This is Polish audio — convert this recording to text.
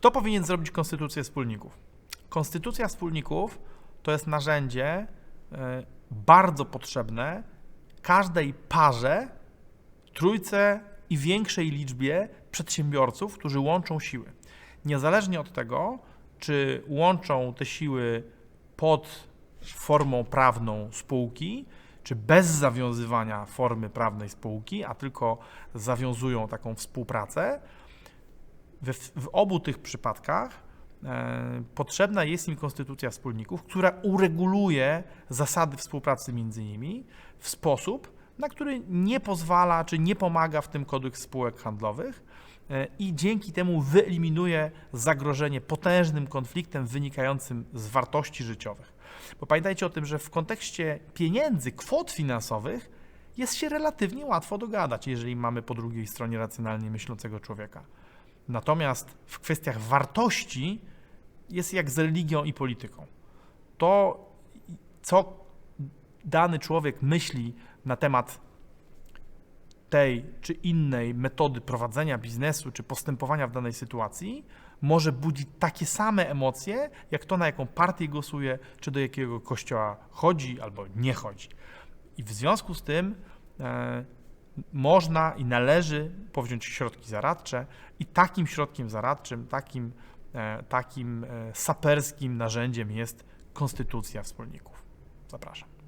Kto powinien zrobić konstytucję wspólników? Konstytucja wspólników to jest narzędzie e, bardzo potrzebne każdej parze, trójce i większej liczbie przedsiębiorców, którzy łączą siły. Niezależnie od tego, czy łączą te siły pod formą prawną spółki, czy bez zawiązywania formy prawnej spółki, a tylko zawiązują taką współpracę, we, w obu tych przypadkach e, potrzebna jest im konstytucja wspólników, która ureguluje zasady współpracy między nimi w sposób, na który nie pozwala czy nie pomaga w tym kodeks spółek handlowych e, i dzięki temu wyeliminuje zagrożenie potężnym konfliktem wynikającym z wartości życiowych. Bo pamiętajcie o tym, że w kontekście pieniędzy, kwot finansowych jest się relatywnie łatwo dogadać, jeżeli mamy po drugiej stronie racjonalnie myślącego człowieka. Natomiast w kwestiach wartości jest jak z religią i polityką. To, co dany człowiek myśli na temat tej czy innej metody prowadzenia biznesu czy postępowania w danej sytuacji, może budzić takie same emocje, jak to, na jaką partię głosuje, czy do jakiego kościoła chodzi albo nie chodzi. I w związku z tym e, można i należy powziąć środki zaradcze i takim środkiem zaradczym, takim, e, takim e, saperskim narzędziem jest konstytucja wspólników. Zapraszam.